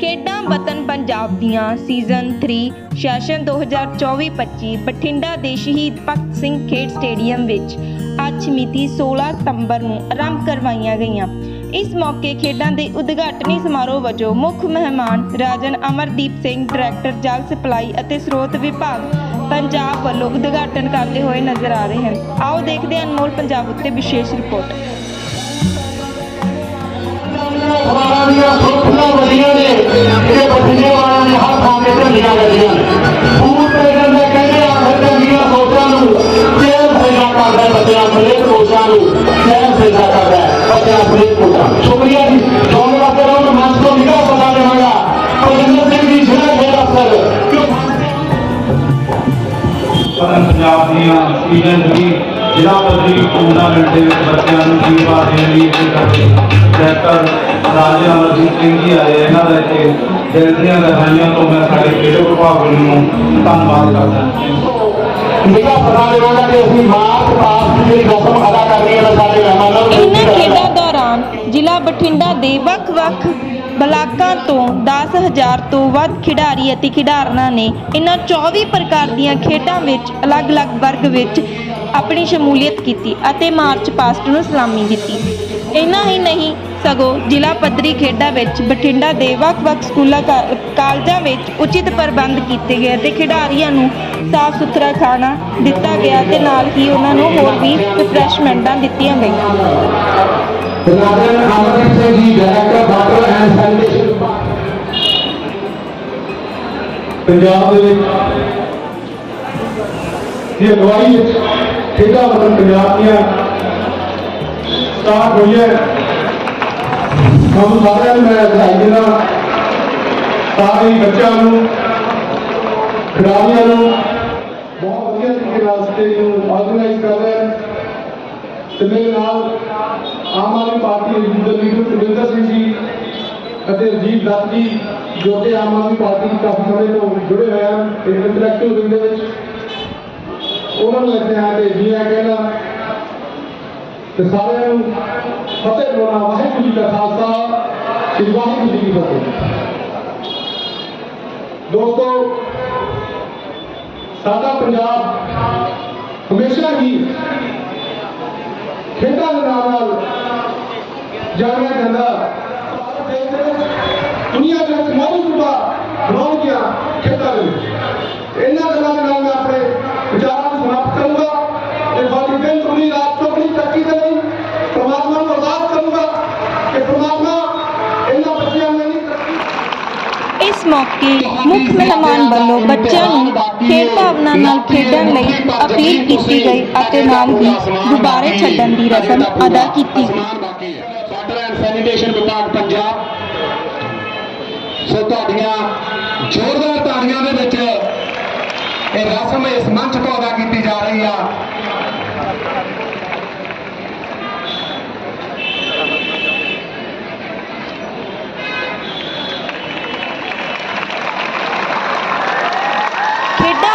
ਖੇਡਾਂ ਵਤਨ ਪੰਜਾਬ ਦੀਆਂ ਸੀਜ਼ਨ 3 ਸੈਸ਼ਨ 2024-25 ਬਠਿੰਡਾ ਦੇ ਸ਼ਹੀਦ ਭਗਤ ਸਿੰਘ ਖੇਡ ਸਟੇਡੀਅਮ ਵਿੱਚ ਅੱਜ ਮਿਤੀ 16 ਸਤੰਬਰ ਨੂੰ ਆਰੰਭ ਕਰਵਾਈਆਂ ਗਈਆਂ। ਇਸ ਮੌਕੇ ਖੇਡਾਂ ਦੇ ਉਦਘਾਟਨੀ ਸਮਾਰੋਹ ਵਜੋਂ ਮੁੱਖ ਮਹਿਮਾਨ ਰਾਜਨ ਅਮਰਦੀਪ ਸਿੰਘ ਡਾਇਰੈਕਟਰ ਜਲ ਸਪਲਾਈ ਅਤੇ ਸਰੋਤ ਵਿਭਾਗ ਪੰਜਾਬ ਵੱਲੋਂ ਉਦਘਾਟਨ ਕਰਦੇ ਹੋਏ ਨਜ਼ਰ ਆ ਰਹੇ ਹਨ। ਆਓ ਦੇਖਦੇ ਹਾਂ ਅਨਮੋਲ ਪੰਜਾਬ ਉੱਤੇ ਵਿਸ਼ੇਸ਼ ਰਿਪੋਰਟ। ਸਵਾਲਾਂ ਦੀਆਂ ਸੁਰੱਖਿਆ ਵਧੀਆਂ ਨੇ ਇਹ ਬਠਿੰਡੇ ਵਾਲਿਆਂ ਨੇ ਹਰ ਥਾਂ ਤੇ ਝੰਡੀਆਂ ਲੱਗੀਆਂ ਨੇ। ਫੂਡ ਦੇ ਕਹਿੰਦੇ ਆਖਰ ਚੰਗੀਆਂ ਸੋਚਾਂ ਨੂੰ ਚੇਅਰ ਸੇਵਾ ਕਰਦਾ ਹੈ ਬੱਚਿਆਂ ਫਰੇਕ ਕੋਚਾਂ ਨੂੰ ਚੇਅਰ ਸੇਵਾ ਕਰਦਾ ਬੱਚਿਆਂ ਫਰੇਕ ਕੋਚਾਂ ਸ਼ੁਕਰੀਆ ਜੀ। ਤੁਹਾਨੂੰ ਵਾਸਤੇ ਰੋਣ ਮੰਚ ਤੋਂ ਨਿਕਾਹ ਪਤਾ ਦੇਵਾਂਗਾ। ਪ੍ਰਜਿੰਦਰ ਸਿੰਘ ਜੀ, ਜ਼ਿਲ੍ਹਾ ਖੇਡ ਅਫਸਰ, ਕਿਉਂ? ਪੰਜਾਬ ਦੀਆਂ ਸੀਜ਼ਨ 3 ਜ਼ਿਲ੍ਹਾ ਪੱਧਰੀ ਟੂਰਨਾਮੈਂਟ ਦੇ ਵਿੱਚ ਬੱਚਿਆਂ ਨੂੰ ਜੀਵਾ ਦੇਣ ਲਈ ਕਰਦੇ ਡਾਇਰੈਕਟਰ ਰਾਜਾ ਅਮਰਜੀਤ ਸਿੰਘ ਜੀ ਆਏ ਇਹਨਾਂ ਦਾ ਇੱਥੇ ਦਿਲ ਦੀਆਂ ਤੋਂ ਮੈਂ ਸਾਡੇ ਖੇਡ ਵਿਭਾਗ ਨੂੰ ਧੰਨਵਾਦ ਕਰਦਾ ਹਾਂ। ਨਿਕਾਹ ਪਤਾ ਦੇਵਾਂਗਾ ਕਿ ਅਸੀਂ ਮਾਰਚ ਪਾਸ ਦੀ ਜਿਹੜੀ ਰਸਮ ਅਦਾ ਕਰਨੀ ਹੈ ਸਾਡੇ ਮਹਿਮਾਨਾਂ ਨੂੰ ਜ਼ਿਲ੍ਹਾ ਬਠਿੰਡਾ ਦੇ ਵੱਖ-ਵੱਖ ਬਲਾਕਾਂ ਤੋਂ 10000 ਤੋਂ ਵੱਧ ਖਿਡਾਰੀ ਅਤੇ ਖਿਡਾਰਨਾਂ ਨੇ ਇਹਨਾਂ 24 ਪ੍ਰਕਾਰ ਦੀਆਂ ਖੇਡਾਂ ਵਿੱਚ ਅਲੱਗ-ਅਲੱਗ ਵਰਗ ਵਿੱਚ ਆਪਣੀ ਸ਼ਮੂਲੀਅਤ ਕੀਤੀ ਅਤੇ ਮਾਰਚ ਪਾਸਟ ਨੂੰ ਸਲਾਮੀ ਦਿੱਤੀ। ਇੰਨਾ ਹੀ ਨਹੀਂ, ਸਗੋਂ ਜ਼ਿਲ੍ਹਾ ਪੱਧਰੀ ਖੇਡਾਂ ਵਿੱਚ ਬਠਿੰਡਾ ਦੇ ਵੱਖ-ਵੱਖ ਸਕੂਲਾਂ, ਕਾ- ਕਾਲਜਾਂ ਵਿੱਚ ਉਚਿਤ ਪ੍ਰਬੰਧ ਕੀਤੇ ਗਏ ਅਤੇ ਖਿਡਾਰੀਆਂ ਨੂੰ ਸਾਫ਼ ਸੁਥਰਾ ਖਾਣਾ ਦਿੱਤਾ ਗਿਆ ਤੇ ਨਾਲ ਹੀ ਉਹਨਾਂ ਨੂੰ ਹੋਰ ਵੀ ਰਿਫਰੈਸ਼ਮੈਂਟਾਂ ਦਿੱਤੀਆਂ ਗਈਆਂ। ਰਾਜਨ Amardeep Singh ji director water and sanitation ਵਿਭਾਗ ਪੰਜਾਬ ਦੇ ਵਿੱਚ ਇਹ ਅਗਵਾਈ ਵਿੱਚ ਖੇਡਾਂ ਵਤਨ ਪੰਜਾਬ ਦੀਆਂ ਸਟਾਰਟ ਹੋਈਆਂ ਤੁਹਾਨੂੰ ਸਾਰਿਆਂ ਨੂੰ ਮੈਂ ਵਧਾਈ ਦਿੰਦਾ ਸਾਰੇ ਹੀ ਬੱਚਿਆਂ ਨੂੰ ਖਿਡਾਰੀਆਂ ਨੂੰ ਬਹੁਤ ਵਧੀਆ ਤਰੀਕੇ ਨਾਲ ਸਟੇਜ ਨੂੰ ਆਰਗੇਨਾਈਜ਼ ਕਰ ਰਹੇ ਹਨ ਤੇ ਮੇਰੇ ਨਾਲ ਆਮ ਆਦਮੀ ਪਾਰਟੀ ਦੇ ਲੀਡਰ ਸੁਰਿੰਦਰ ਸਿੰਘ ਜੀ ਅਤੇ ਅਜੀਤ ਦੱਤ ਜੀ, ਜੋ ਕਿ ਆਮ ਆਦਮੀ ਪਾਰਟੀ ਦੀ ਕਾਫੀ ਸਮੇਂ ਤੋਂ ਜੁੜੇ ਹੋਏ ਹਨ ਇਸ ਵਿੰਗ ਦੇ ਵਿੱਚ। ਉਹਨਾਂ ਨੂੰ ਇੱਥੇ ਆ ਕੇ ਜੀ ਆ ਕਹਿਣਾ ਤੇ ਸਾਰਿਆਂ ਨੂੰ ਫਤਿਹ ਬੁਲਾਉਣਾ, ਵਾਹਿਗੁਰੂ ਜੀ ਕਾ ਖਾਲਸਾ, ਸ੍ਰੀ ਵਾਹਿਗੁਰੂ ਜੀ ਕੀ ਫਤਿਹ। ਦੋਸਤੋ, ਸਾਡਾ ਪੰਜਾਬ ਹਮੇਸ਼ਾ ਹੀ ਖੇਡਾਂ ਦੇ ਨਾਲ ਨਾਲ ਮੌਜੂਦਾ ਬਣਾਉਣ ਗਿਆ ਖੇਡਾਂ ਦੇ ਵਿੱਚ ਇਹਨਾਂ ਗੱਲਾਂ ਦੇ ਨਾਲ ਮੈਂ ਆਪਣੇ ਵਿਚਾਰਾਂ ਨੂੰ ਸਮਾਪਤ ਕਰੂੰਗਾ ਤੇ ਬਾਕੀ ਦਿਨ ਤੁਮੀ ਰਾਤ ਤੋਂ ਆਪਣੀ ਤਰੱਕੀ ਦੇ ਲਈ ਪ੍ਰਮਾਤਮਾ ਨੂੰ ਅਰਦਾਸ ਕਰੂੰਗਾ ਕਿ ਪ੍ਰਮਾਤਮਾ ਇਹਨਾਂ ਬੱਚਿਆਂ ਨੂੰ ਇੰਨੀ ਤਰੱਕੀ ਇਸ ਮੌਕੇ ਮੁੱਖ ਮਹਿਮਾਨ ਵੱਲੋਂ ਬੱਚਿਆਂ ਨੂੰ ਖੇਡ ਭਾਵਨਾ ਨਾਲ ਖੇਡਣ ਲਈ ਅਪੀਲ ਕੀਤੀ ਗਈ ਅਤੇ ਨਾਲ ਹੀ ਗੁਬਾਰੇ ਛੱਡਣ ਦੀ ਰਸਮ ਅਦਾ ਕੀਤੀ ਗਈ ਸੈਨੀਟੇਸ਼ਨ ਵਿਭਾਗ ਪੰਜਾਬ ਸੋ ਤੁਹਾਡੀਆਂ ਜ਼ੋਰਦਾਰ ਤਾੜੀਆਂ ਦੇ ਵਿੱਚ ਇਹ ਰਸਮ ਇਸ ਮੰਚ ਤੋਂ ਅਦਾ ਕੀਤੀ ਜਾ ਰਹੀ ਆ।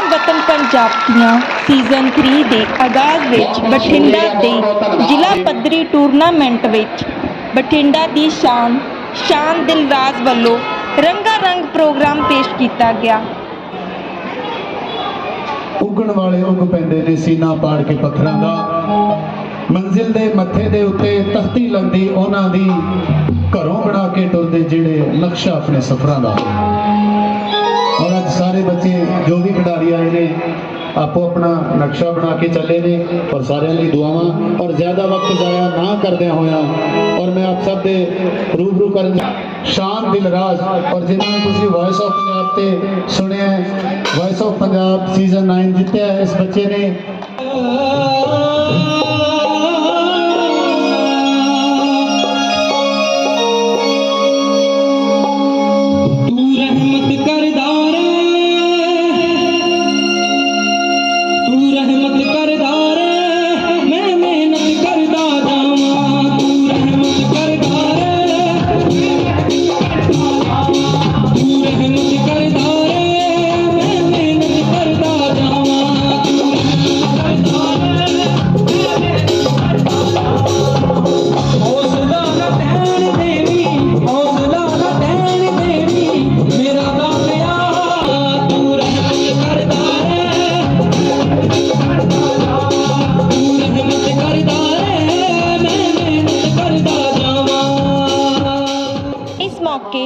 ਵਤਨ ਪੰਜਾਬ ਦੀਆਂ ਸੀਜ਼ਨ 3 ਦੇ ਆਗਾਜ਼ ਵਿੱਚ ਬਠਿੰਡਾ ਦੇ ਜ਼ਿਲ੍ਹਾ ਪੱਧਰੀ ਟੂਰਨਾਮੈਂਟ ਵਿੱਚ ਬਠਿੰਡਾ ਦੀ ਸ਼ਾਨ ਸ਼ਾਨ ਦਿਲਰਾਜ ਵੱਲੋਂ ਰੰਗਾ ਰੰਗ ਪ੍ਰੋਗਰਾਮ ਪੇਸ਼ ਕੀਤਾ ਗਿਆ। ਉੱਗਣ ਵਾਲੇ ਉੱਗ ਪੈਂਦੇ ਨੇ ਸੀਨਾ ਪਾੜ ਕੇ ਪੱਥਰਾਂ ਦਾ। ਮੰਜ਼ਿਲ ਦੇ ਮੱਥੇ ਦੇ ਉੱਤੇ ਤਖਤੀ ਲੱਗਦੀ ਉਹਨਾਂ ਦੀ ਘਰੋਂ ਬਣਾ ਕੇ ਟੁਰਦੇ ਜਿਹੜੇ ਨਕਸ਼ਾ ਆਪਣੇ ਸਫ਼ਰਾਂ ਦਾ। ਔਰ ਅੱਜ ਸਾਰੇ ਬੱਚੇ ਆਪੋ ਆਪਣਾ ਨਕਸ਼ਾ ਬਣਾ ਕੇ ਚੱਲੇ ਨੇ ਔਰ ਸਾਰਿਆਂ ਲਈ ਦੁਆਵਾਂ। ਔਰ ਜ਼ਿਆਦਾ ਵਕਤ ਜ਼ਾਇਆ ਨਾ ਕਰਦਿਆਂ ਹੋਇਆਂ ਔਰ ਮੈਂ ਆਪ ਸਭ ਦੇ ਰੂਬਰੂ ਕਰਨ ਸ਼ਾਨ ਦਿਲਰਾਜ ਔਰ ਜਿਨ੍ਹਾਂ ਨੂੰ ਤੁਸੀਂ ਵਾਇਸ ਆਫ ਪੰਜਾਬ ਤੇ ਸੁਣਿਆ ਵਾਇਸ ਆਫ ਪੰਜਾਬ ਸੀਜ਼ਨ 9 ਜਿੱਤਿਆ ਇਸ ਬੱਚੇ ਨੇ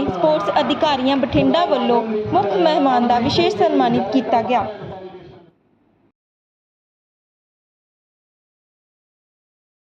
ਸਪੋਰਟਸ ਅਧਿਕਾਰੀਆਂ ਬਠਿੰਡਾ ਵੱਲੋਂ ਮੁੱਖ ਮਹਿਮਾਨ ਦਾ ਵਿਸ਼ੇਸ਼ ਸਨਮਾਨਿਤ ਕੀਤਾ ਗਿਆ।